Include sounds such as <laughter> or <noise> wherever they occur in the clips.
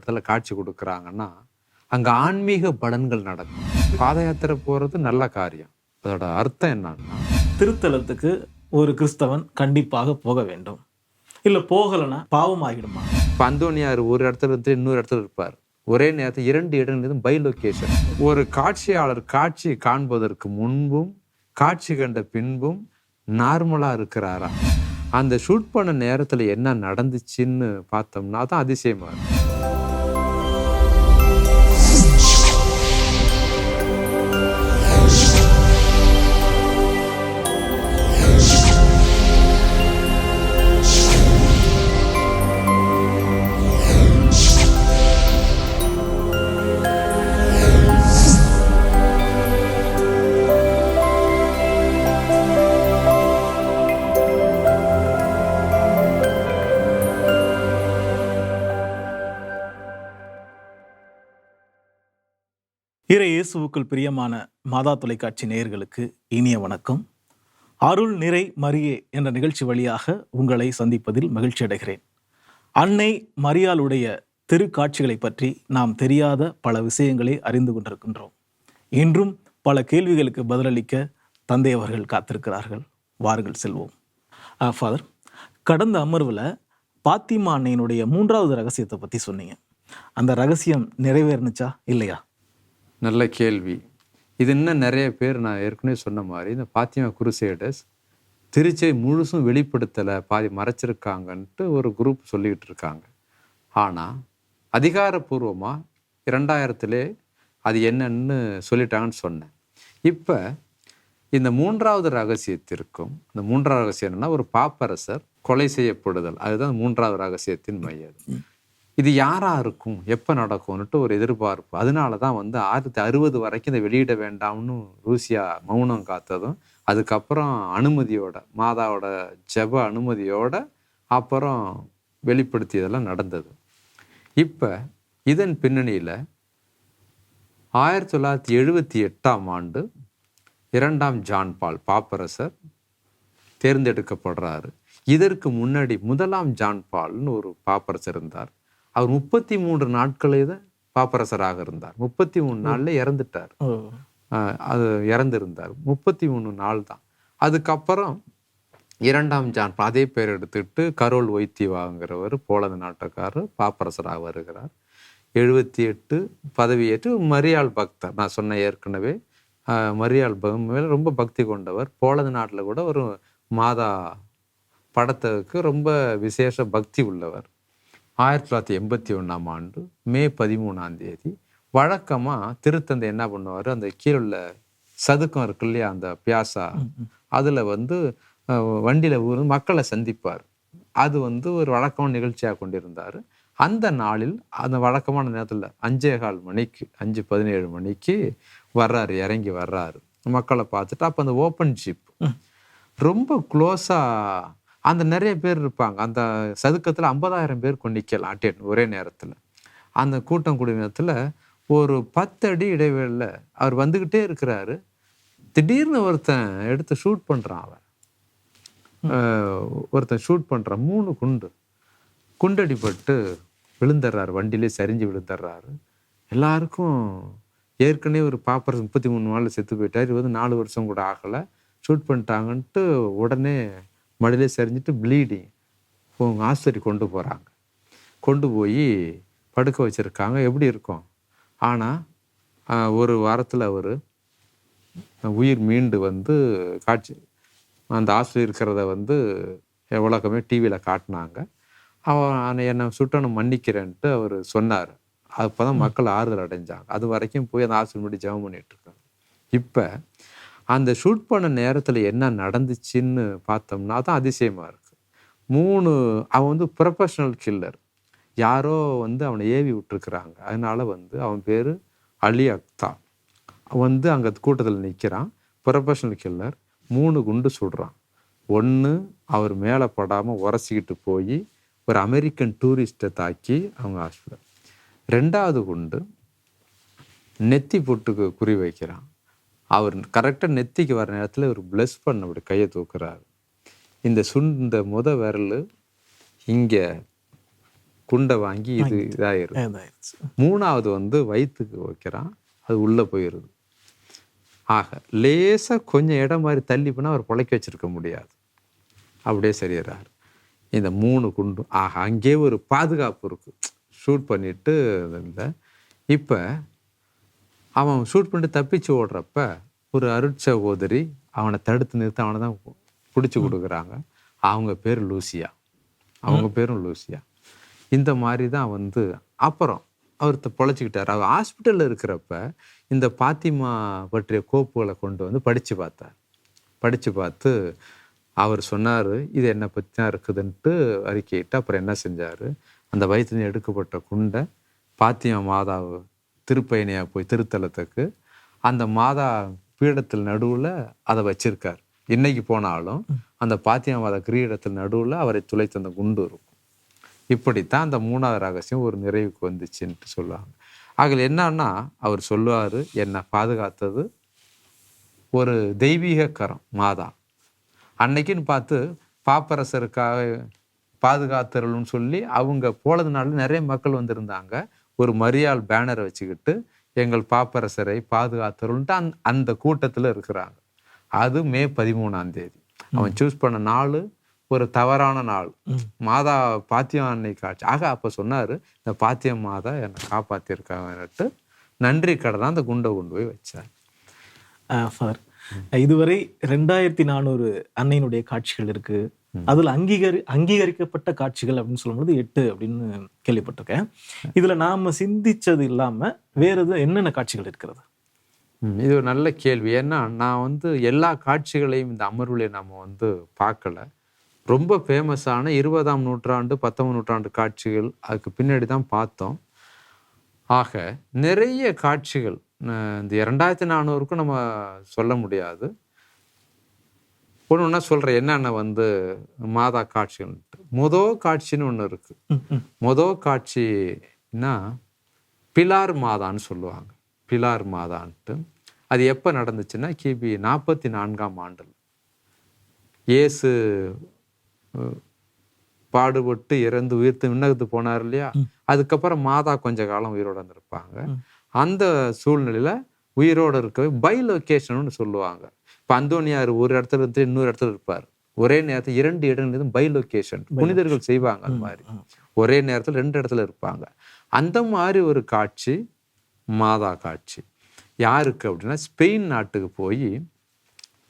இடத்துல காட்சி கொடுக்குறாங்கன்னா அங்கே ஆன்மீக பலன்கள் நடக்கும். பாத யாத்திரை போகிறது நல்ல காரியம். அதோட அர்த்தம் என்னன்னா திருத்தலத்துக்கு ஒரு கிறிஸ்தவன் கண்டிப்பாக போக வேண்டும். இல்லை போகலைன்னா பாவம் ஆகிடுமா? இப்போ அந்தோனியார் ஒரு இடத்துல இருந்து இன்னொரு இடத்துல இருப்பார். ஒரே நேரத்தில் இரண்டு இடங்களிலும் பை லொகேஷன் ஒரு காட்சியாளர் காட்சி காண்பதற்கு முன்பும் காட்சி கண்ட பின்பும் நார்மலாக இருக்கிறாரா? அந்த ஷூட் பண்ண நேரத்தில் என்ன நடந்துச்சுன்னு பார்த்தோம்னா தான் அதிசயமா இருக்கும். இயேசுவுக்குள் பிரியமான மாதா தொலைக்காட்சி நேயர்களுக்கு இனிய வணக்கம். அருள் நிறை மரியே என்ற நிகழ்ச்சி வழியாக உங்களை சந்திப்பதில் மகிழ்ச்சி அடைகிறேன். அன்னை மரியாளுடைய திருக்காட்சிகளை பற்றி நாம் தெரியாத பல விஷயங்களை அறிந்து கொண்டிருக்கின்றோம். இன்றும் பல கேள்விகளுக்கு பதிலளிக்க தந்தை அவர்கள் காத்திருக்கிறார்கள். வாருங்கள் செல்வோம். ஃபாதர் கடந்த அமர்வில் பாத்திமா அன்னையினுடைய மூன்றாவது ரகசியத்தை பற்றி சொன்னீங்க. அந்த ரகசியம் நிறைவேறுனுச்சா? இல்லையா? நல்ல கேள்வி. இது இன்னும் நிறைய பேர் நான் ஏற்கனவே சொன்ன மாதிரி இந்த பாத்திமா குருசேடஸ் திருச்சியை முழுசும் வெளிப்படுத்தலை பாதி மறைச்சிருக்காங்கன்ட்டு ஒரு குரூப் சொல்லிக்கிட்டு இருக்காங்க. ஆனால் அதிகாரப்பூர்வமாக இரண்டாயிரத்துலே அது என்னன்னு சொல்லிட்டாங்கன்னு சொன்னேன். இப்போ இந்த மூன்றாவது ரகசியத்திற்கும் இந்த மூன்றாவது ரகசியம் என்னன்னா ஒரு பாப்பரசர் கொலை செய்யப்படுதல். அதுதான் மூன்றாவது ரகசியத்தின் மையம் இது யாராக இருக்கும்? எப்போ நடக்கும்னுட்டு ஒரு எதிர்பார்ப்பு. அதனால தான் வந்து ஆயிரத்தி அறுபது வரைக்கும் இதை வெளியிட வேண்டாம்னு ரூசியா மௌனம் காத்ததும் அதுக்கப்புறம் அனுமதியோட மாதாவோட ஜெப அனுமதியோட அப்புறம் வெளிப்படுத்தியதெல்லாம் நடந்தது. இப்போ இதன் பின்னணியில் ஆயிரத்தி தொள்ளாயிரத்தி எழுபத்தி எட்டாம் ஆண்டு இரண்டாம் ஜான் பால் பாப்பரசர் தேர்ந்தெடுக்கப்படுறாரு. இதற்கு முன்னாடி முதலாம் ஜான் பால்னு ஒரு பாப்பரசர் இருந்தார். அவர் முப்பத்தி மூன்று நாட்களே தான் பாப்பரசராக இருந்தார். முப்பத்தி மூணு நாள்ல இறந்துட்டார். அது இறந்திருந்தார். முப்பத்தி மூணு நாள் தான் அதுக்கப்புறம் இரண்டாம் ஜான் அதே பேர் எடுத்துக்கிட்டு கரோல் ஒய்த்திவாங்கிறவர் போலந்து நாட்டுக்காரர் பாப்பரசராக வருகிறார். எழுபத்தி எட்டு பதவியேற்று மரியாள் பக்தர். நான் சொன்ன ஏற்கனவே மரியாள் மேல ரொம்ப பக்தி கொண்டவர். போலந்து நாட்டில் கூட ஒரு மாதா படத்துக்கு ரொம்ப விசேஷ பக்தி உள்ளவர். ஆயிரத்தி தொள்ளாயிரத்தி எண்பத்தி ஒன்றாம் ஆண்டு மே பதிமூணாம் தேதி வழக்கமாக திருத்தந்தை என்ன பண்ணுவார்? அந்த கீழே உள்ள சதுக்கம் இருக்கு இல்லையா அந்த பியாசா? அதில் வந்து வண்டியில் ஊர் மக்களை சந்திப்பார். அது வந்து ஒரு வழக்கமான நிகழ்ச்சியாக கொண்டிருந்தார். அந்த நாளில் அந்த வழக்கமான நேரத்தில் அஞ்சே கால் மணிக்கு அஞ்சு பதினேழு மணிக்கு வர்றாரு இறங்கி வர்றாரு. மக்களை பார்த்துட்டு அப்போ அந்த ஓப்பன் ஜிப் ரொம்ப க்ளோஸாக அந்த நிறைய பேர் இருப்பாங்க. அந்த சதுக்கத்தில் ஐம்பதாயிரம் பேர் கொண்டு நிற்கலாம் அட்டேன் ஒரே நேரத்தில். அந்த கூட்டம் கூடிய நேரத்தில் ஒரு பத்து அடி இடைவெளியில் அவர் வந்துக்கிட்டே இருக்கிறாரு. திடீர்னு ஒருத்தன் எடுத்து ஷூட் பண்ணுறான் அவன். ஒருத்தன் ஷூட் பண்ணுறான் மூணு குண்டு. குண்டடிப்பட்டு விழுந்துடுறாரு வண்டியிலே சரிஞ்சு விழுந்துடுறாரு எல்லாருக்கும் ஏற்கனவே ஒரு பாப்பர் முப்பத்தி மூணு நாளில் செத்து போயிட்டார். இது வந்து நாலு வருஷம் கூட ஆகலை. ஷூட் பண்ணிட்டாங்கன்ட்டு உடனே மடியிலே செறிஞ்சிட்டு ப்ளீடிங் அவங்க ஆஸ்பத்திரி கொண்டு போகிறாங்க கொண்டு போய் படுக்க வச்சுருக்காங்க. எப்படி இருக்கும்? ஆனால் ஒரு வாரத்தில் அவர் உயிர் மீண்டு வந்து காட்சி அந்த ஆஸ்பத்திரி இருக்கிறத வந்து உலகமே டிவியில் காட்டினாங்க. அவன் என்னை சுட்டணும் மன்னிக்கிறேன்ட்டு அவர் சொன்னார். அப்போ தான் மக்கள் ஆறுதல் அடைஞ்சாங்க. அது வரைக்கும் போய் அந்த ஆஸ்பத்திரி முன்னாடி ஜெபம் பண்ணிகிட்ருக்காங்க இப்போ அந்த ஷூட் பண்ண நேரத்தில் என்ன நடந்துச்சுன்னு பார்த்தோம்னா தான் அதிசயமாக இருக்குது மூணு அவன் வந்து ப்ரொஃபஷ்னல் கில்லர் யாரோ வந்து அவனை ஏவி விட்டுருக்குறாங்க. அதனால் வந்து அவன் பேர் அலி அக்தா. வந்து அங்கே கூட்டத்தில் நிற்கிறான் ப்ரொஃபஷ்னல் கில்லர் மூணு குண்டு சுடுறான். ஒன்று அவர் மேலே படாமல் உரசிக்கிட்டு போய் ஒரு அமெரிக்கன் டூரிஸ்ட்டை தாக்கி அவங்க ஹாஸ்பிட்டல் ரெண்டாவது குண்டு நெத்தி பொட்டுக்கு குறி வைக்கிறான். அவர் கரெக்டாக நெத்திக்கு வர நேரத்தில் ஒரு ப்ளஸ் பண்ண அப்படி கையை தூக்குறாரு. இந்த சுண் இந்த முத விரல் இங்கே குண்டை வாங்கி இது இதாயிருச்சு. மூணாவது வந்து வயிற்றுக்கு வைக்கிறான். அது உள்ளே போயிடுது ஆக லேசாக கொஞ்சம் இடம் மாதிரி தள்ளி போனால் அவர் பொழைக்க வச்சிருக்க முடியாது. அப்படியே சரியிறாரு. இந்த மூணு குண்டும் ஆக அங்கேயே ஒரு பாதுகாப்பு இருக்கு. ஷூட் பண்ணிட்டு இல்லை இப்போ அவன் ஷூட் பண்ணிட்டு தப்பிச்சு ஓடுறப்ப ஒரு அருட்சகோதரி அவனை தடுத்து நிறுத்த அவனை தான் பிடிச்சி கொடுக்குறாங்க. அவங்க பேர் லூசியா. அவங்க பேரும் லூசியா. இந்த மாதிரி தான் வந்து அப்புறம் அவர் பொழைச்சிக்கிட்டார். அவர் ஹாஸ்பிட்டலில் இருக்கிறப்ப இந்த பாத்திமா பற்றிய கோப்புகளை கொண்டு வந்து படித்து பார்த்தார். படித்து பார்த்து அவர் சொன்னார் இது என்னை பற்றி தான் இருக்குதுன்ட்டு அறிக்கையிட்டு அப்புறம் என்ன செஞ்சார்? அந்த வயிற்றுல எடுக்கப்பட்ட குண்டை பாத்திமா மாதாவு திருப்பயணியாக போய் திருத்தலத்துக்கு அந்த மாதா பீடத்தில் நடுவில் அதை வச்சிருக்கார். இன்னைக்கு போனாலும் அந்த பாத்திமா மாதா கிரீடத்தில் நடுவில் அவரை துளைத்த அந்த குண்டு இருக்கும். இப்படித்தான் அந்த மூணாவது ரகசியம் ஒரு நிறைவுக்கு வந்துச்சுன்ட்டு சொல்லுவாங்க. அதில் என்னன்னா அவர் சொல்லுவார் என்னை பாதுகாத்தது ஒரு தெய்வீக கரம் மாதா. அன்னைக்குன்னு பார்த்து பாப்பரசருக்காக பாதுகாத்தருள்னு சொல்லி அவங்க போனதுனால நிறைய மக்கள் வந்திருந்தாங்க. ஒரு மரியாள் பேனரை வச்சுக்கிட்டு எங்கள் பாப்பரசரை பாதுகாத்தருள்ன்ட்டு அந் அந்த கூட்டத்தில் இருக்கிறாங்க. அது மே பதிமூணாம் தேதி. அவன் சூஸ் பண்ண நாள் ஒரு தவறான நாள். மாதா பாத்தியம் அன்னைக்கு ஆச்சு. ஆக அப்போ சொன்னார் இந்த பாத்தியம் மாதா என்னை காப்பாற்றிருக்காங்கன்னுட்டு நன்றி கடனா அந்த குண்டை கொண்டு போய் வச்சார். ஃபார் இதுவரை ரெண்டாயிரத்தி நானூறு அன்னையினுடைய காட்சிகள் இருக்கு. அதுல அங்கீகரி அங்கீகரிக்கப்பட்ட காட்சிகள் அப்படின்னு சொல்லும்போது எட்டு அப்படின்னு கேள்விப்பட்டிருக்கேன். இதுல நாம சிந்திச்சது இல்லாம வேற எது என்னென்ன காட்சிகள் இருக்கிறது? இது ஒரு நல்ல கேள்வி. ஏன்னா நான் வந்து எல்லா காட்சிகளையும் இந்த அமர்வுல நம்ம வந்து பார்க்கல. ரொம்ப ஃபேமஸான இருபதாம் நூற்றாண்டு பத்தொன்பது நூற்றாண்டு காட்சிகள் அதுக்கு பின்னாடி தான் பார்த்தோம். ஆக நிறைய காட்சிகள் இந்த இரண்டாயிரத்தி நானூறுக்கும் நம்ம சொல்ல முடியாது. ஒன்று ஒன்றா சொல்கிறேன் என்னென்ன வந்து மாதா காட்சிகள்ன்ட்டு மொதல் காட்சின்னு ஒன்று இருக்குது. மொதல் காட்சின்னா பிலார் மாதான்னு சொல்லுவாங்க. பிலார் மாதான்ட்டு. அது எப்போ நடந்துச்சுன்னா கிபி நாற்பத்தி நான்காம் ஆண்டில். இயேசு பாடுபட்டு இறந்து உயிர்த்து விண்ணகத்து போனார் இல்லையா? அதுக்கப்புறம் மாதா கொஞ்ச காலம் உயிரோட இருந்திருப்பாங்க. அந்த சூழ்நிலையில உயிரோட இருக்கவே பை லொக்கேஷன் சொல்லுவாங்க. இப்போ அந்தோனியார் ஒரு இடத்துல இருந்து இன்னொரு இடத்துல இருப்பார். ஒரே நேரத்தில் இரண்டு இடங்கள் பை லொக்கேஷன் புனிதர்கள் செய்வாங்க அது மாதிரி. ஒரே நேரத்தில் ரெண்டு இடத்துல இருப்பாங்க. அந்த மாதிரி ஒரு காட்சி மாதா காட்சி. யாருக்கு அப்படின்னா ஸ்பெயின் நாட்டுக்கு போய்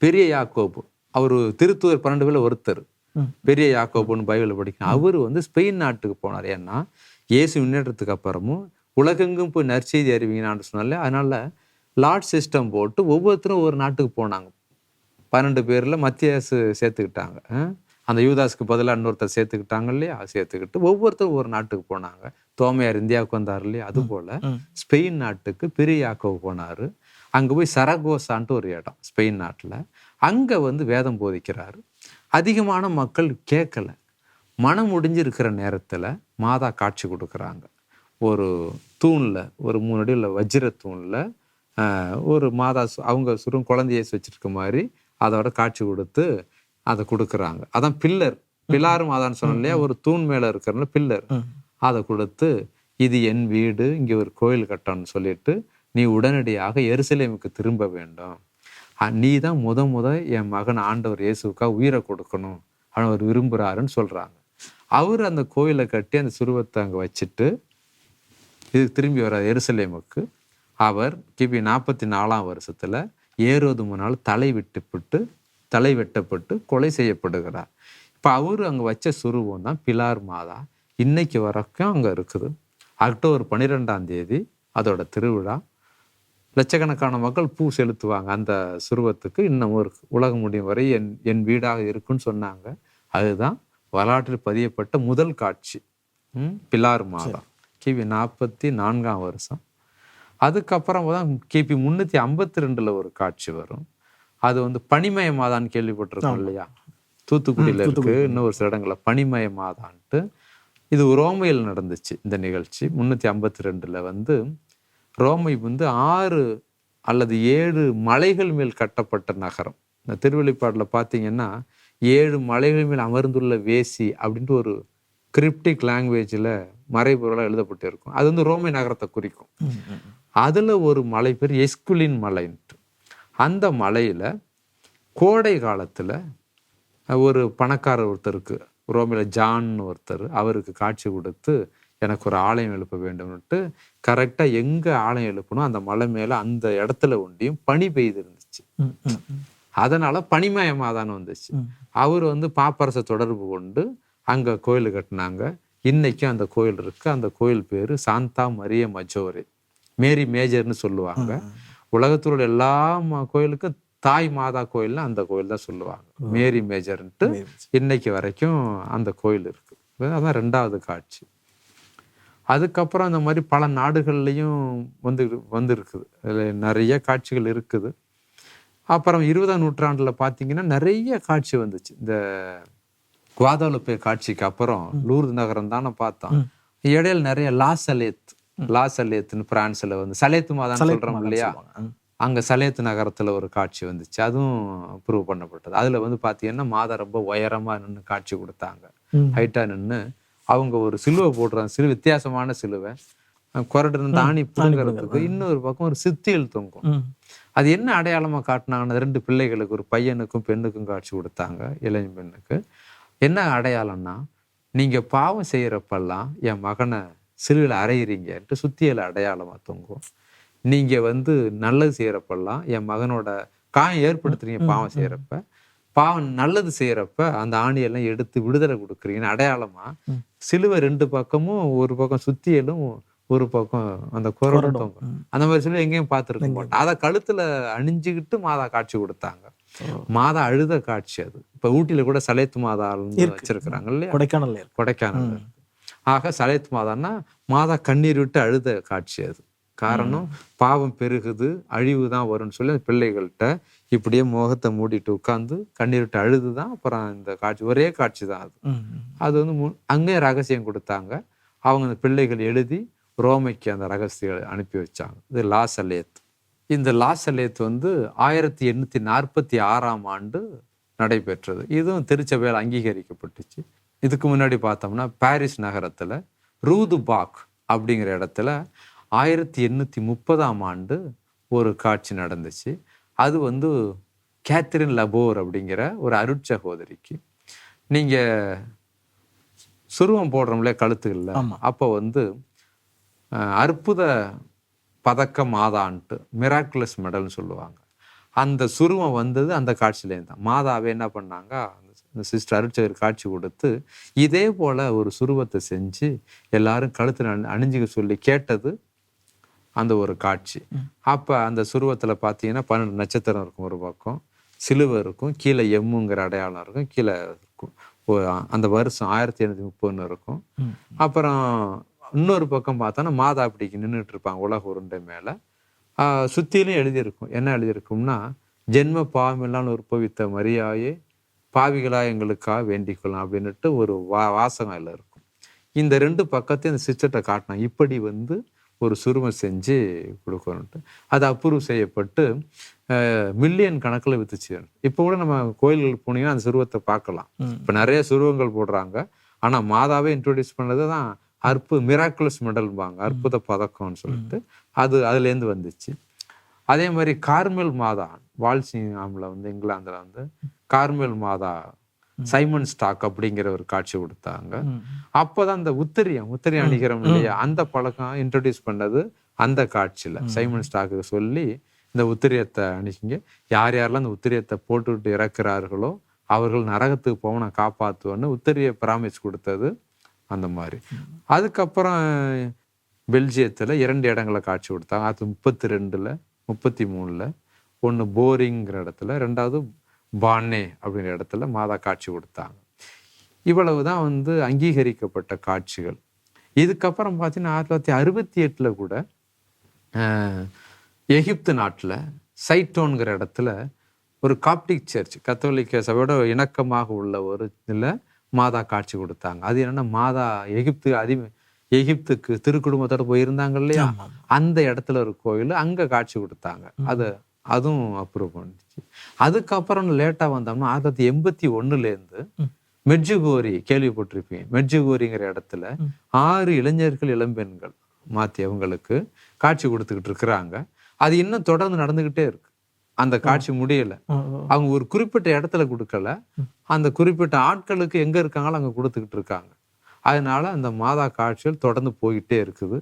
பெரிய யாக்கோபு அவர் திருத்தூர் பன்னெண்டு பேர்ல ஒருத்தர். பெரிய யாக்கோபுன்னு பைபிள் படிக்கணும். அவர் வந்து ஸ்பெயின் நாட்டுக்கு போனார். ஏன்னா இயேசு முன்னேற்றத்துக்கு அப்புறமும் உலகெங்கும் போய் நற்செய்தி அறிவிங்கன்னு சொன்னால அதனால லார்ட் சிஸ்டம் போட்டு ஒவ்வொருத்தரும் ஒரு நாட்டுக்கு போனாங்க. பன்னெண்டு பேர்ல மத்தியாசு சேர்த்துக்கிட்டாங்க. அந்த யூதாஸ்க்கு பதிலாக இன்னொருத்தர் சேர்த்துக்கிட்டாங்க இல்லையா? சேர்த்துக்கிட்டு ஒவ்வொருத்தரும் ஒரு நாட்டுக்கு போனாங்க. தோமையார் இந்தியாவுக்கு வந்தார் இல்லையா? அது போல. ஸ்பெயின் நாட்டுக்கு பெரிய யாக்கோவு போனாரு. அங்க போய் சரகோசான்ட்டு ஒரு இடம் ஸ்பெயின் நாட்டுல. அங்க வந்து வேதம் போதிக்கிறாரு. அதிகமான மக்கள் கேட்கல. மனம் முடிஞ்சிருக்கிற நேரத்துல மாதா காட்சி கொடுக்குறாங்க. ஒரு தூண்ல ஒரு மூணு அடி உள்ள வஜ்ர தூண்ல ஆஹ், ஒரு மாதா அவங்க சுரும் குழந்தைய வச்சிருக்க மாதிரி அதோட காட்சி கொடுத்து அதை கொடுக்குறாங்க. அதான் பில்லர். பிலார் மாதான்னு சொன்னோம் இல்லையா? ஒரு தூண் மேல இருக்கிறனால பில்லர். அதை கொடுத்து இது என் வீடு இங்கே ஒரு கோயில் கட்டணும்னு சொல்லிட்டு நீ உடனடியாக எருசலேமுக்கு திரும்ப வேண்டும். நீ தான் முத முத என் மகன் ஆண்டவர் இயேசுக்காக உயிரை கொடுக்கணும். அவன் அவர் விரும்புகிறாருன்னு சொல்றாங்க. அவர் அந்த கோயிலை கட்டி அந்த சுருவத்தை அங்கே வச்சுட்டு இது திரும்பி வர எருசலேமுக்கு. அவர் கிபி நாற்பத்தி நாலாம் வருஷத்துல ஏரோது முன்னால் தலை விட்டுப்பட்டு தலை வெட்டப்பட்டு கொலை செய்யப்படுகிறார். இப்போ அவர் அங்கே வச்ச சுருவம் தான் பிலார் மாதா. இன்னைக்கு வரைக்கும் அங்கே இருக்குது. அக்டோபர் பன்னிரெண்டாம் தேதி அதோட திருவிழா. லட்சக்கணக்கான மக்கள் பூ செலுத்துவாங்க. அந்த சுருவத்துக்கு இன்னமும் இருக்கு உலகம் முடியும் வரை என் என் வீடாக இருக்குன்னு சொன்னாங்க. அதுதான் வரலாற்றில் பதியப்பட்ட முதல் காட்சி. பிலார் மாதா. கிபி நாற்பத்தி நான்காம் வருஷம். அதுக்கப்புறம் தான் கிபி முன்னூத்தி ஐம்பத்தி ரெண்டுல ஒரு காட்சி வரும். அது வந்து பனிமய மாதான்னு கேள்விப்பட்டிருக்கோம் இல்லையா? தூத்துக்குடியில இருக்கு. இன்னும் ஒரு சில இடங்கள்ல பனிமய மாதான்ட்டு இது ரோமையில் நடந்துச்சு இந்த நிகழ்ச்சி. முன்னூத்தி ஐம்பத்தி ரெண்டுல வந்து ரோமை வந்து ஆறு அல்லது ஏழு மலைகள் மேல் கட்டப்பட்ட நகரம். இந்த திருவெளிப்பாடுல பார்த்தீங்கன்னா ஏழு மலைகள் மேல் அமர்ந்துள்ள வேசி அப்படின்ட்டு ஒரு கிரிப்டிக் லாங்குவேஜில் மறைபொருளாக எழுதப்பட்டு இருக்கும் அது வந்து ரோமை நகரத்தை குறிக்கும். அதுல ஒரு மலை பேர் எஸ்குலின் மலைன்ட்டு அந்த மலையில கோடை காலத்துல ஒரு பணக்காரர் ஒருத்தருக்கு ரோமில ஜான் ஒருத்தர் அவருக்கு காட்சி கொடுத்து எனக்கு ஒரு ஆலயம் எழுப்ப வேண்டும்னுட்டு கரெக்டா எங்க ஆலயம் எழுப்பணும் அந்த மலை மேல அந்த இடத்துல ஒண்டியும் பனி பெய்து இருந்துச்சு அதனால பனிமயமாதான் வந்துச்சு. அவர் வந்து பாப்பரச தொடர்பு கொண்டு அங்க கோயில் கட்டினாங்க. இன்னைக்கும் அந்த கோயில் இருக்கு. அந்த கோயில் பேரு சாந்தா மரிய மஜோரே. மேரி மேஜர்னு சொல்லுவாங்க. உலகத்தில் உள்ள எல்லா கோயிலுக்கும் தாய் மாதா கோயில்னு அந்த கோயில் தான் சொல்லுவாங்க. மேரி மேஜர்ன்ட்டு இன்னைக்கு வரைக்கும் அந்த கோயில் இருக்கு. அதான் ரெண்டாவது காட்சி. அதுக்கப்புறம் அந்த மாதிரி பல நாடுகள்லையும் வந்து வந்திருக்குது. அதில் நிறைய காட்சிகள் இருக்குது. அப்புறம் இருபதாம் நூற்றாண்டுல பார்த்தீங்கன்னா நிறைய காட்சி வந்துச்சு. இந்த குவாதாலுப்பே காட்சிக்கு அப்புறம் லூர்து நகரம் தானே பார்த்தோம் இடையில நிறைய லா சலேத் லா சலேத்னு பிரான்ஸ்ல வந்து சலேத்து மாதான் சொல்றோம் இல்லையா? அங்க சலேத்து நகரத்துல ஒரு காட்சி வந்துச்சு. அதுவும் ப்ரூவ் பண்ணப்பட்டது. அதுல வந்து பாத்தீங்கன்னா மாதா ரொம்ப உயரமா நின்று காட்சி கொடுத்தாங்க. ஹைட்டா நின்று அவங்க ஒரு சிலுவை போடுறாங்க சிறு வித்தியாசமான சிலுவை. குரடு இருந்து ஆணி புடுங்கிறதுக்கு இன்னொரு பக்கம் ஒரு சித்தியல் தொங்கும். அது என்ன அடையாளமா காட்டினாங்கன்னு ரெண்டு பிள்ளைகளுக்கு ஒரு பையனுக்கும் பெண்ணுக்கும் காட்சி கொடுத்தாங்க இளைஞ பெண்ணுக்கு. என்ன அடையாளம்னா நீங்க பாவம் செய்யறப்பெல்லாம் என் மகனை சிலுவையில் அறையிறீங்கன்ட்டு சுத்தியல் அடையாளமா தொங்கும். நீங்க வந்து நல்லது செய்யறப்பெல்லாம் என் மகனோட காயம் ஏற்படுத்துறீங்க பாவம் செய்யறப்ப. பாவம் நல்லது செய்யறப்ப அந்த ஆணியெல்லாம் எடுத்து விடுதலை கொடுக்குறீங்கன்னு அடையாளமா? சிலுவை ரெண்டு பக்கமும் ஒரு பக்கம் சுத்தியலும் ஒரு பக்கம் அந்த குரடும் தொங்கும். அந்த மாதிரி சிலுவை எங்கேயும் பார்த்துருக்க மாட்டோம். அதை கழுத்துல அணிஞ்சுக்கிட்டு மாதா காட்சி கொடுத்தாங்க. மாதா அழுத காட்சி அது. இப்ப ஊட்டியில கூட சலேத்து மாதா வச்சிருக்கிறாங்க இல்லையா? கொடைக்கானல்ல இருக்கு. கொடைக்கானல் ஆக சலேத்து மாதான்னா மாதா கண்ணீர் விட்டு அழுத காட்சி அது. காரணம் பாவம் பெருகுது அழிவு தான் வரும்னு சொல்லி அந்த பிள்ளைகள்கிட்ட இப்படியே முகத்தை மூடிட்டு உட்காந்து கண்ணீர் விட்டு அழுது தான் அப்புறம் இந்த காட்சி ஒரே காட்சி தான் அது. அது வந்து மு- அங்கே ரகசியம் கொடுத்தாங்க. அவங்க அந்த பிள்ளைகள் எழுதி ரோமைக்கு அந்த ரகசியம் அனுப்பி வச்சாங்க. இது லா சலேத். இந்த லா சலேத் வந்து ஆயிரத்தி எண்ணூத்தி நாற்பத்தி ஆறாம் ஆண்டு நடைபெற்றது. இதுவும் திருச்சபையால் அங்கீகரிக்கப்பட்டுச்சு. இதுக்கு முன்னாடி பார்த்தோம்னா பாரிஸ் நகரத்துல ரூது பாக் அப்படிங்கிற இடத்துல ஆயிரத்தி எண்ணூத்தி முப்பதாம் ஆண்டு ஒரு காட்சி நடந்துச்சு. அது வந்து கேத்ரின் லபோர் அப்படிங்கிற ஒரு அருட்சகோதரிக்கு நீங்க சுருவம் போடுறோம்ல கழுத்துகள்ல. அப்போ வந்து அற்புத பதக்க மாதான்ட்டு மிராக்குலஸ் மெடல்னு சொல்லுவாங்க. அந்த சுருவம் வந்தது அந்த காட்சியிலேருந்து தான் மாதாவே என்ன பண்ணாங்க? அந்த சிஸ்டர் அருட்சகர் காட்சி கொடுத்து இதே போல ஒரு சுருவத்தை செஞ்சு எல்லாரும் கழுத்துல அணி- அணிஞ்சுக்க சொல்லி கேட்டது அந்த ஒரு காட்சி. அப்ப அந்த சுருவத்துல பார்த்தீங்கன்னா பன்னெண்டு நட்சத்திரம் இருக்கும் ஒரு பக்கம் சிலுவை இருக்கும் கீழே எம்முங்கிற அடையாளம் இருக்கும் கீழே இருக்கும். அந்த வருஷம் ஆயிரத்தி எண்ணூத்தி முப்பதுன்னு இருக்கும். அப்புறம் இன்னொரு பக்கம் பார்த்தோன்னா மாதா அப்படிக்கு நின்றுட்டு இருப்பாங்க உலக உருண்டை மேல. சுத்திலும் எழுதியிருக்கும். என்ன எழுதியிருக்கும்னா ஜென்ம பாவமில்லாமல் உற்பவித்த மரியாயே பாவிகளா எங்களுக்காக வேண்டிக்கலாம் அப்படின்னுட்டு ஒரு வா வாசகம் அதில் இருக்கும். இந்த ரெண்டு பக்கத்தையும் அந்த சிஸ்டர்கிட்ட காட்டினாங்க இப்படி வந்து ஒரு சுருமம் செஞ்சு கொடுக்கணுன்ட்டு அது அப்ரூவ் செய்யப்பட்டு மில்லியன் கணக்கில் வித்துச்சு. இப்போ கூட நம்ம கோயில்களுக்கு போனீங்கன்னா அந்த சுருவத்தை பார்க்கலாம். இப்போ நிறைய சுருவங்கள் போடுறாங்க. ஆனா மாதாவே இன்ட்ரோடியூஸ் பண்ணது தான் அற்பு மிராக்குலஸ் மெடல்பாங்க அற்புத பதக்கம்னு சொல்லிட்டு அது அதுலேருந்து வந்துச்சு. அதே மாதிரி கார்மெல் மாதா. வால்சிங்ஹாம்ல வந்து இங்கிலாந்துல வந்து கார்மெல் மாதா சைமன் ஸ்டாக் அப்படிங்கிற ஒரு காட்சி கொடுத்தாங்க. அப்போதான் அந்த உத்தரியம் உத்தரியம் அணிகிறோம் இல்லையா? அந்த பழக்கம் இன்ட்ரடியூஸ் பண்ணது அந்த காட்சியில. சைமன் ஸ்டாக்கு சொல்லி இந்த உத்திரியத்தை அணிக்கிங்க யார் யாரெல்லாம் அந்த உத்திரியத்தை போட்டுவிட்டு இறக்குறார்களோ அவர்கள் நரகத்துக்கு போக நான் காப்பாற்றுவேன்னு உத்தரிய பிராமிஸ் கொடுத்தது அந்த மாதிரி. அதுக்கப்புறம் பெல்ஜியத்துல இரண்டு இடங்களை காட்சி கொடுத்தாங்க. அது முப்பத்தி ரெண்டுல முப்பத்தி மூணுல. ஒன்று போரிங்கிற இடத்துல ரெண்டாவது பானே அப்படிங்கிற இடத்துல மாதா காட்சி கொடுத்தாங்க. இவ்வளவுதான் வந்து அங்கீகரிக்கப்பட்ட காட்சிகள். இதுக்கப்புறம் பார்த்தீங்கன்னா ஆயிரத்தி தொள்ளாயிரத்தி அறுபத்தி எட்டில் கூட எகிப்து நாட்டில் சைட்டோன்கிற இடத்துல ஒரு காப்டிக் சர்ச் கத்தோலிக்க சபையோட இணக்கமாக உள்ள ஒரு இதில் மாதா காட்சி கொடுத்தாங்க. அது என்னன்னா மாதா எகிப்து அதி எகிப்துக்கு திருக்குடும்பத்தோட போயிருந்தாங்க இல்லையா. அந்த இடத்துல ஒரு கோயில் அங்க காட்சி கொடுத்தாங்க. அது அதுவும் அப்ரூவ் பண்ணுச்சு. அதுக்கப்புறம் லேட்டா வந்தோம்னா ஆயிரத்தி தொள்ளாயிரத்தி எண்பத்தி ஒண்ணுல இருந்து மெட்ஜுகோரி கேள்விப்பட்டிருப்பீங்க. மெட்ஜுகோரிங்கிற இடத்துல ஆறு இளைஞர்கள் இளம்பெண்கள் மாத்தி அவங்களுக்கு காட்சி கொடுத்துக்கிட்டு இருக்கிறாங்க. அது இன்னும் தொடர்ந்து நடந்துகிட்டே இருக்கு. அந்த காட்சி முடியல. அவங்க ஒரு குறிப்பிட்ட இடத்துல கொடுக்கல. அந்த குறிப்பிட்ட ஆட்களுக்கு எங்க இருக்காங்களோ அங்க கொடுத்துக்கிட்டு இருக்காங்க. அதனால அந்த மாதா காட்சிகள் தொடர்ந்து போயிட்டே இருக்குது.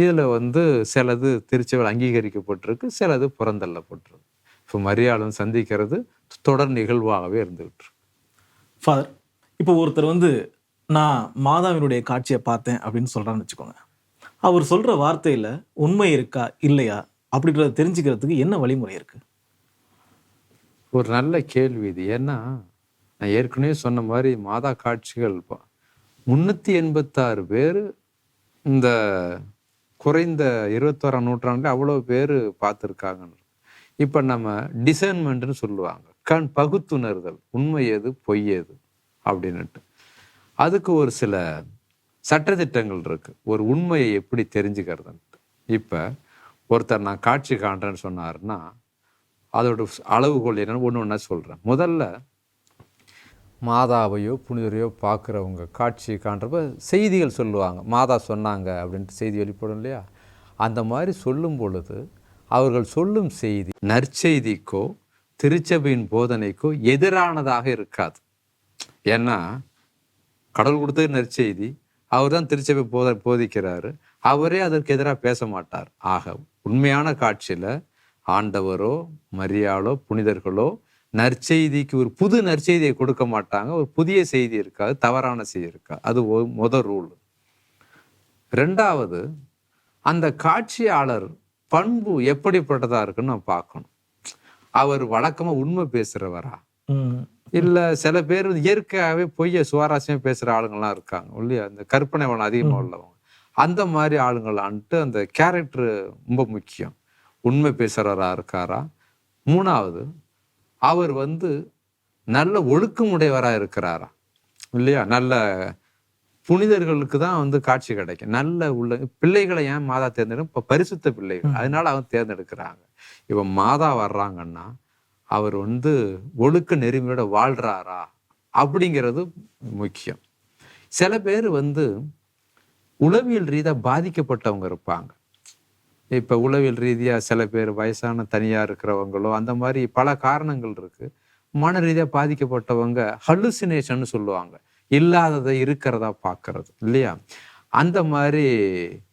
இதுல வந்து சிலது திருச்சபையில் அங்கீகரிக்கப்பட்டிருக்கு சிலது புறந்தள்ளப்பட்டிருக்கு. இப்போ மரியாளும் சந்திக்கிறது தொடர் நிகழ்வாகவே இருந்துகிட்டு ஃபாதர் இப்போ ஒருத்தர் வந்து நான் மாதாவினுடைய காட்சியை பார்த்தேன் அப்படின்னு சொல்றான்னு வச்சுக்கோங்க. அவர் சொல்ற வார்த்தையில உண்மை இருக்கா? இல்லையா? அப்படின்றத தெரிஞ்சுக்கிறதுக்கு என்ன வழிமுறை இருக்கு? ஒரு நல்ல கேள்வி இது. ஏன்னா நான் ஏற்கனவே சொன்ன மாதிரி மாதா காட்சிகள் முன்னூத்தி எண்பத்தாறு பேர் இந்த குறைந்த இருபத்தோராம் நூற்றாண்டுல அவ்வளோ பேர் பார்த்துருக்காங்கன்னு. இப்போ நம்ம டிசைன்மெண்ட்னு சொல்லுவாங்க. கண் பகுத்துணர்தல். உண்மை எது? பொய் எது? அப்படின்னுட்டு. அதுக்கு ஒரு சில சட்டத்திட்டங்கள் இருக்குது ஒரு உண்மையை எப்படி தெரிஞ்சுக்கிறதுன்ட்டு. இப்போ ஒருத்தர் நான் காட்சி காண்றேன்னு சொன்னார்னா அதோட அளவுகோல் என்னென்னு ஒன்று ஒன்றா சொல்கிறேன் முதல்ல மாதாவையோ புனிதரையோ பார்க்குறவங்க காட்சியை காண்றப்ப செய்திகள் சொல்லுவாங்க. மாதா சொன்னாங்க அப்படின்ட்டு செய்தி வெளிப்படும் இல்லையா? அந்த மாதிரி சொல்லும் பொழுது அவர்கள் சொல்லும் செய்தி நற்செய்திக்கோ திருச்சபையின் போதனைக்கோ எதிரானதாக இருக்காது. ஏன்னா கடவுள் கொடுத்தது நற்செய்தி அவர் தான் திருச்சபை போத போதிக்கிறாரு. அவரே அதற்கு எதிராக பேச மாட்டார். ஆக உண்மையான காட்சியில் ஆண்டவரோ மரியாளோ புனிதர்களோ நற்செய்திக்கு ஒரு புது நற்செய்தியை கொடுக்க மாட்டாங்க. ஒரு புதிய செய்தி இருக்காது தவறான செய்தி இருக்கா? அது முத ரூல் ரெண்டாவது அந்த காட்சியாளர் பண்பு எப்படிப்பட்டதா இருக்குன்னு நம்ம பார்க்கணும். அவர் வழக்கமா உண்மை பேசுறவரா? இல்ல சில பேர் இயற்கையாகவே பொய்ய சுவாரஸ்யமா பேசுற ஆளுங்கள்லாம் இருக்காங்க இல்லையா? அந்த கற்பனை வளம் அதிகமா உள்ளவங்க. அந்த மாதிரி ஆளுங்களான்ட்டு அந்த கேரக்டர் ரொம்ப முக்கியம். உண்மை பேசுறவரா இருக்காரா? மூணாவது அவர் வந்து நல்ல ஒழுக்கமுடையவரா இருக்கிறாரா இல்லையா? நல்ல புனிதர்களுக்கு தான் வந்து காட்சி கிடைக்கும். நல்ல உள்ள பிள்ளைகளை ஏன் மாதா தேர்ந்தெடுக்கும் இப்போ பரிசுத்த பிள்ளைகள். அதனால அவங்க தேர்ந்தெடுக்கிறாங்க. இப்போ மாதா வர்றாங்கன்னா அவர் வந்து ஒழுக்க நெறிமையோட வாழ்றாரா? அப்படிங்கிறது முக்கியம். சில பேர் வந்து உளவியல் ரீதியா பாதிக்கப்பட்டவங்க இருப்பாங்க. இப்ப உளவியல் ரீதியா சில பேர் வயசான தனியா இருக்கிறவங்களோ அந்த மாதிரி பல காரணங்கள் இருக்கு. மன ரீதியா பாதிக்கப்பட்டவங்க ஹலுசினேஷன் சொல்லுவாங்க. இல்லாததை இருக்கிறதா பார்க்கிறது இல்லையா? அந்த மாதிரி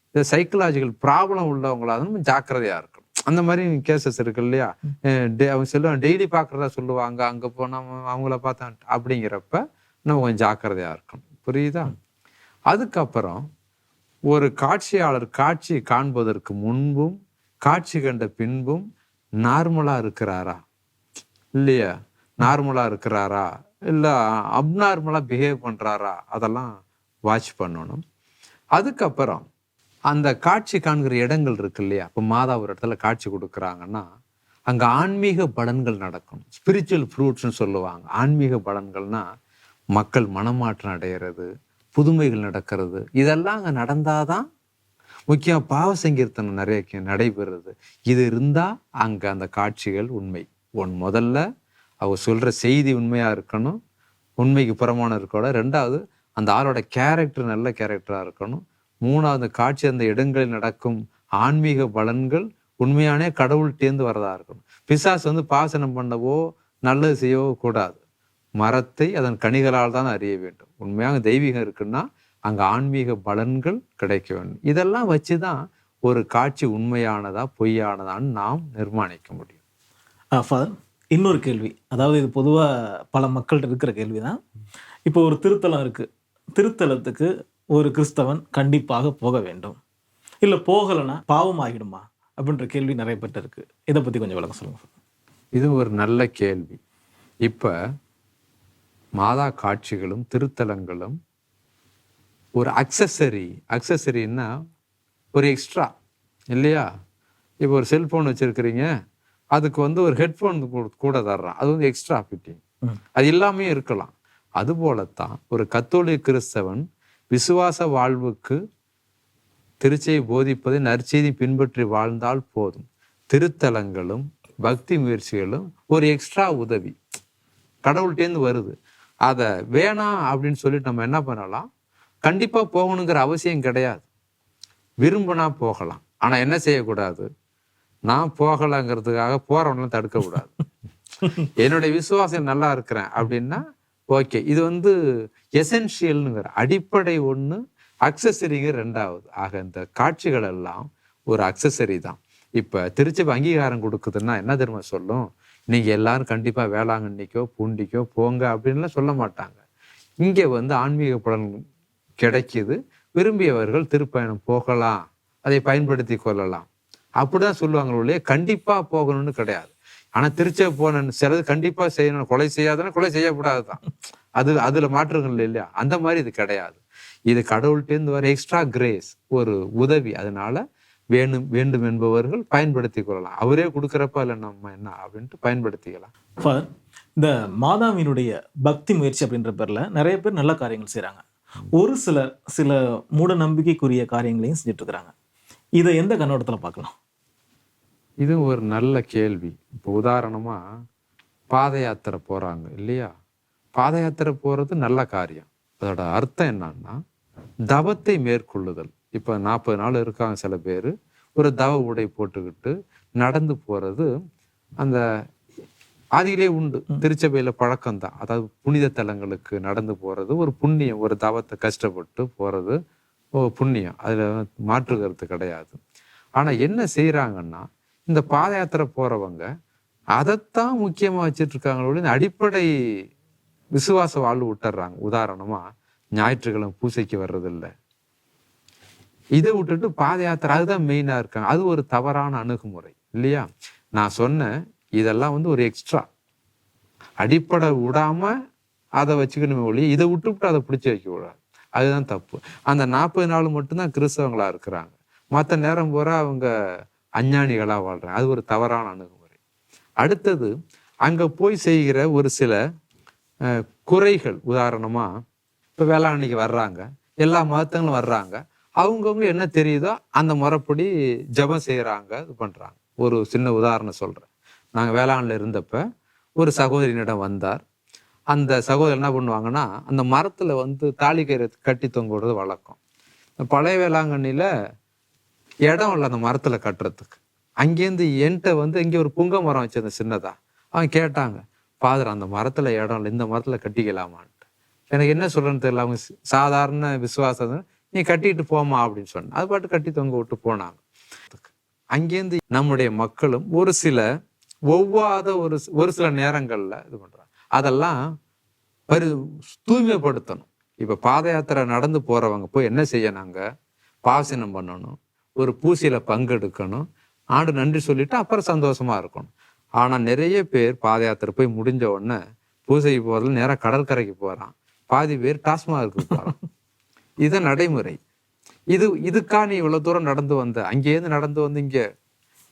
இந்த சைக்கலாஜிக்கல் ப்ராப்ளம் உள்ளவங்களா நம்ம ஜாக்கிரதையா இருக்கணும். அந்த மாதிரி கேசஸ் இருக்கு இல்லையா? அவங்க சொல்லுவாங்க டெய்லி பார்க்கறதா சொல்லுவாங்க அங்க போனா அவன் அவங்கள பார்த்தா அப்படிங்கிறப்ப நம்ம கொஞ்சம் ஜாக்கிரதையா இருக்கணும். புரியுதா? அதுக்கப்புறம் ஒரு காட்சியாளர் காட்சி காண்பதற்கு முன்பும் காட்சி கண்ட பின்பும் நார்மலாக இருக்கிறாரா? இல்லையா? நார்மலாக இருக்கிறாரா? இல்லை அப்நார்மலாக பிஹேவ் பண்ணுறாரா அதெல்லாம் வாட்ச் பண்ணணும். அதுக்கப்புறம் அந்த காட்சி காண்கிற இடங்கள் இருக்கு இல்லையா? இப்போ மாதா ஒரு இடத்துல காட்சி கொடுக்குறாங்கன்னா அங்கே ஆன்மீக பலன்கள் நடக்கும். ஸ்பிரிச்சுவல் ஃப்ரூட்ஸ்னு சொல்லுவாங்க. ஆன்மீக பலன்கள்னால் மக்கள் மனமாற்றம் அடையிறது புதுமைகள் நடக்கிறது. இதெல்லாம் அங்க நடந்தாதான் முக்கியம் பாவ சங்கீர்த்தனம் நிறைய நடைபெறுறது இது இருந்தால் அங்கே அந்த காட்சிகள் உண்மை. ஒன் முதல்ல அவர் சொல்கிற செய்தி உண்மையாக இருக்கணும். உண்மைக்கு புறமான இருக்கோட ரெண்டாவது அந்த ஆளோட கேரக்டர் நல்ல கேரக்டராக இருக்கணும். மூணாவது காட்சி அந்த இடங்களில் நடக்கும் ஆன்மீக பலன்கள் உண்மையானே கடவுள்கிட்டேந்து வரதா இருக்கணும். பிசாஸ் வந்து பாசனம் பண்ணவோ நல்லது செய்யவோ கூடாது. மரத்தை அதன் கனிகளால் தான் அறிய வேண்டும். உண்மையாக தெய்வீகம் இருக்குன்னா அங்க ஆன்மீக பலன்கள் கிடைக்க வேண்டும். இதெல்லாம் வச்சுதான் ஒரு காட்சி உண்மையானதா பொய்யானதான்னு நாம் நிர்மாணிக்க முடியும். ஃபாதர் இன்னொரு கேள்வி. அதாவது இது பொதுவாக பல மக்கள்கிட்ட இருக்கிற கேள்வி தான் இப்போ ஒரு திருத்தலம் இருக்கு. திருத்தலத்துக்கு ஒரு கிறிஸ்தவன் கண்டிப்பாக போக வேண்டும். இல்லை போகலைன்னா பாவம் ஆகிடுமா அப்படின்ற கேள்வி நிறைய பேர்ட்ட இருக்கு. இதை பற்றி கொஞ்சம் விளக்கம் சொல்லுங்க இது ஒரு நல்ல கேள்வி. இப்ப மாதா காட்சிகளும் திருத்தலங்களும் ஒரு அக்சசரி அக்சசரின்னா ஒரு எக்ஸ்ட்ரா இல்லையா? இப்போ ஒரு செல்போன் வச்சிருக்கிறீங்க அதுக்கு வந்து ஒரு ஹெட்ஃபோன் கூட தர்றான். அது வந்து எக்ஸ்ட்ரா ஃபிட்டிங். அது எல்லாமே இருக்கலாம். அதுபோலத்தான் ஒரு கத்தோலிக்க கிறிஸ்தவன் விசுவாச வாழ்வுக்கு திருச்செய் போதிப்பதை நற்செய்தி பின்பற்றி வாழ்ந்தால் போதும். திருத்தலங்களும் பக்தி முயற்சிகளும் ஒரு எக்ஸ்ட்ரா உதவி. கடவுள்கிட்டேருந்து வருது. அதை வேணாம் அப்படின்னு சொல்லிட்டு நம்ம என்ன பண்ணலாம்? கண்டிப்பா போகணுங்கிற அவசியம் கிடையாது. விரும்பினா போகலாம். ஆனா என்ன செய்யக்கூடாது? நான் போகலைங்கிறதுக்காக போறவனெல்லாம் தடுக்க கூடாது. <laughs> என்னுடைய விசுவாசம் நல்லா இருக்கிறேன் அப்படின்னா ஓகே. இது வந்து எசென்ஷியல்னுங்கிற அடிப்படை ஒண்ணு அக்சசரிங்க ரெண்டாவது. ஆக இந்த காட்சிகள் எல்லாம் ஒரு அக்சசரி தான். இப்ப திருச்சபை அங்கீகாரம் கொடுக்குதுன்னா என்ன தெரியுமா சொல்லும்? நீங்கள் எல்லாரும் கண்டிப்பாக வேளாங்கண்ணிக்கோ பூண்டிக்கோ போங்க அப்படின்லாம் சொல்ல மாட்டாங்க. இங்கே வந்து ஆன்மீக பலன் கிடைக்கிது. விரும்பியவர்கள் திருப்பயணம் போகலாம். அதை பயன்படுத்தி கொள்ளலாம். அப்படிதான் சொல்லுவாங்க ஒழிய கண்டிப்பாக போகணும்னு கிடையாது. ஆனால் திருச்சபை போன சிலது கண்டிப்பாக செய்யணும். கொலை செய்யாதுன்னா கொலை செய்யக்கூடாதுதான் அது அதில் மாற்றுங்கள் இல்லையா? அந்த மாதிரி இது கிடையாது. இது கடவுள்கிட்டேருந்து வர எக்ஸ்ட்ரா கிரேஸ் ஒரு உதவி. அதனால வேணும் வேண்டும் என்பவர்கள் பயன்படுத்தி கொள்ளலாம். அவரே கொடுக்குறப்ப இல்லை நம்ம என்ன அப்படின்ட்டு பயன்படுத்திக்கலாம். ஃபார் இந்த மாதாவினுடைய பக்தி முயற்சி அப்படின்ற பேர்ல நிறைய பேர் நல்ல காரியங்கள் செய்றாங்க. ஒரு சிலர் சில மூட நம்பிக்கைக்குரிய காரியங்களையும் செஞ்சுட்டு இருக்கிறாங்க. இதை எந்த கண்ணோட்டத்துல பார்க்கலாம்? இது ஒரு நல்ல கேள்வி. இப்போ உதாரணமா பாத யாத்திரை போறாங்க இல்லையா? பாத யாத்திரை போறது நல்ல காரியம். அதோட அர்த்தம் என்னன்னா தவத்தை மேற்கொள்ளுதல். இப்போ நாற்பது நாள் இருக்காங்க சில பேர். ஒரு தவ உடை போட்டுக்கிட்டு நடந்து போறது அந்த ஆதியிலே உண்டு. திருச்சபையில பழக்கம் தான் அதாவது புனித தலங்களுக்கு நடந்து போறது ஒரு புண்ணியம். ஒரு தவத்தை கஷ்டப்பட்டு போறது ஓ புண்ணியம். அதுல மாற்று கருத்து கிடையாது. ஆனா என்ன செய்யறாங்கன்னா இந்த பாத யாத்திரை போறவங்க அதைத்தான் முக்கியமா வச்சிட்டு இருக்காங்களோ இந்த அடிப்படை விசுவாச வாழ்வு விட்டுறாங்க. உதாரணமா ஞாயிற்றுக்கிழமை பூசைக்கு வர்றதில்ல. இதை விட்டுட்டு பாத யாத்திரை அதுதான் மெயினாக இருக்காங்க. அது ஒரு தவறான அணுகுமுறை இல்லையா? நான் சொன்னேன் இதெல்லாம் வந்து ஒரு எக்ஸ்ட்ரா அடிப்படை விடாம அதை வச்சுக்கணுமே ஒழிய இதை விட்டுவிட்டு அதை பிடிச்சி வைக்க கூடாது. அதுதான் தப்பு. அந்த நாற்பது நாள் மட்டும்தான் கிறிஸ்தவங்களா இருக்கிறாங்க. மற்ற நேரம் பூரா அவங்க அஞ்ஞானிகளாக வாழ்றாங்க. அது ஒரு தவறான அணுகுமுறை. அடுத்தது அங்கே போய் செய்கிற ஒரு சில குறைகள். உதாரணமாக இப்போ வேளாண்மைக்கு வர்றாங்க. எல்லா மதத்தங்களும் வர்றாங்க. அவங்கவுங்க என்ன தெரியுதோ அந்த முறைப்படி ஜெபம் செய்கிறாங்க இது பண்ணுறாங்க ஒரு சின்ன உதாரணம் சொல்கிறேன் நாங்கள் வேளாண்ல இருந்தப்ப ஒரு சகோதரியினிடம் வந்தார். அந்த சகோதரர் என்ன பண்ணுவாங்கன்னா அந்த மரத்தில் வந்து தாலி கயிறு கட்டி தொங்குறது வழக்கம். பழைய வேளாங்கண்ணியில் இடம் இல்லை அந்த மரத்தில் கட்டுறதுக்கு. அங்கேருந்து என்கிட்ட வந்து இங்கே ஒரு புங்க மரம் வச்சிருந்தேன் சின்னதாக அவன் கேட்டாங்க ஃபாதர் அந்த மரத்தில் இடம் இல்லை இந்த மரத்தில் கட்டிக்கலாமான்ட்டு. எனக்கு என்ன சொல்கிறேன்னு தெரியல. அவங்க சாதாரண விசுவாசம். நீ கட்டிட்டு போமா அப்படின்னு சொன்னேன் அது பாட்டு கட்டி தொங்க விட்டு போனாங்க. அங்கேருந்து நம்முடைய மக்களும் ஒரு சில ஒவ்வாத ஒரு ஒரு சில நேரங்கள்ல இது பண்றாங்க. அதெல்லாம் பரி தூய்மைப்படுத்தணும். இப்ப பாத யாத்திரை நடந்து போறவங்க போய் என்ன செய்யணுங்க? பாசனம் பண்ணணும் ஒரு பூசையில பங்கெடுக்கணும். ஆண்டு நன்றி சொல்லிட்டு அப்புறம் சந்தோஷமா இருக்கணும். ஆனா நிறைய பேர் பாத யாத்திரை போய் முடிஞ்ச உடனே பூசைக்கு போறதுல நேரா கடற்கரைக்கு போறான். பாதி பேர் டாஸ்மார்க்கு போறான். இது நடைமுறை. இது இதுக்கா நீ இவ்வளவு தூரம் நடந்து வந்த அங்கேருந்து நடந்து வந்து இங்க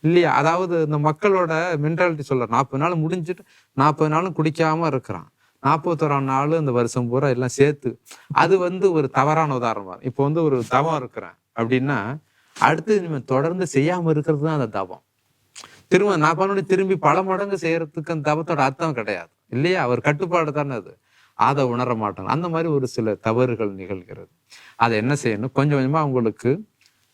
இல்லையா? அதாவது இந்த மக்களோட மென்டாலிட்டி சொல்ல நாற்பது நாள் முடிஞ்சிட்டு நாற்பது நாளும் குடிக்காம இருக்கிறான். நாற்பத்தோராம் நாள் இந்த வருஷம் பூரா எல்லாம் சேர்த்து அது வந்து ஒரு தவறான உதாரணம் இப்போ வந்து ஒரு தவம் இருக்கிறேன். அப்படின்னா அடுத்து நம்ம தொடர்ந்து செய்யாம இருக்கிறது தான் அந்த தவம். திரும்ப நான் பண்ணி திரும்பி பல மடங்கு செய்யறதுக்கு அந்த தவத்தோட அர்த்தம் கிடையாது. இல்லையா? அவர் கட்டுப்பாடு தானே அது. அதை உணர மாட்டாங்க. அந்த மாதிரி ஒரு சில தவறுகள் நிகழ்கிறது. அதை என்ன செய்யணும்? கொஞ்சம் கொஞ்சமாக அவங்களுக்கு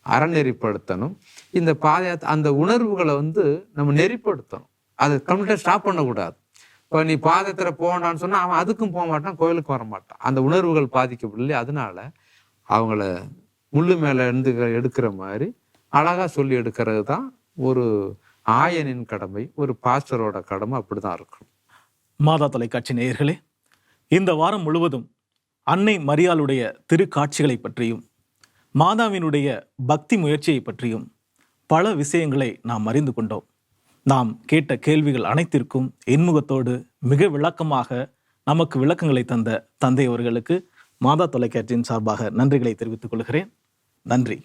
அறநெறிப்படுத்தணும். இந்த பாத அந்த உணர்வுகளை வந்து நம்ம நெறிப்படுத்தணும். அதை கம்ப்ளீட்டாக ஸ்டாப் பண்ணக்கூடாது. இப்போ நீ பாதத்தில் போனான்னு சொன்னால் அவன் அதுக்கும் போக மாட்டான் கோயிலுக்கு வர மாட்டான். அந்த உணர்வுகள் பாதிக்கப்படலையே அதனால அவங்கள முள்ளு மேலே இருந்து எடுக்கிற மாதிரி அழகாக சொல்லி எடுக்கிறது தான் ஒரு ஆயனின் கடமை ஒரு பாஸ்டரோட கடமை அப்படிதான் இருக்கும் மாதா தொலைக்காட்சி நேயர்களே இந்த வாரம் முழுவதும் அன்னை மரியாளுடைய திருக்காட்சிகளை பற்றியும் மாதாவினுடைய பக்தி முயற்சியை பற்றியும் பல விஷயங்களை நாம் அறிந்து கொண்டோம். நாம் கேட்ட கேள்விகள் அனைத்திற்கும் இன்முகத்தோடு மிக விளக்கமாக நமக்கு விளக்கங்களை தந்த தந்தை அவர்களுக்கு மாதா தொலைக்காட்சியின் சார்பாக நன்றிகளை தெரிவித்துக் கொள்கிறேன். நன்றி.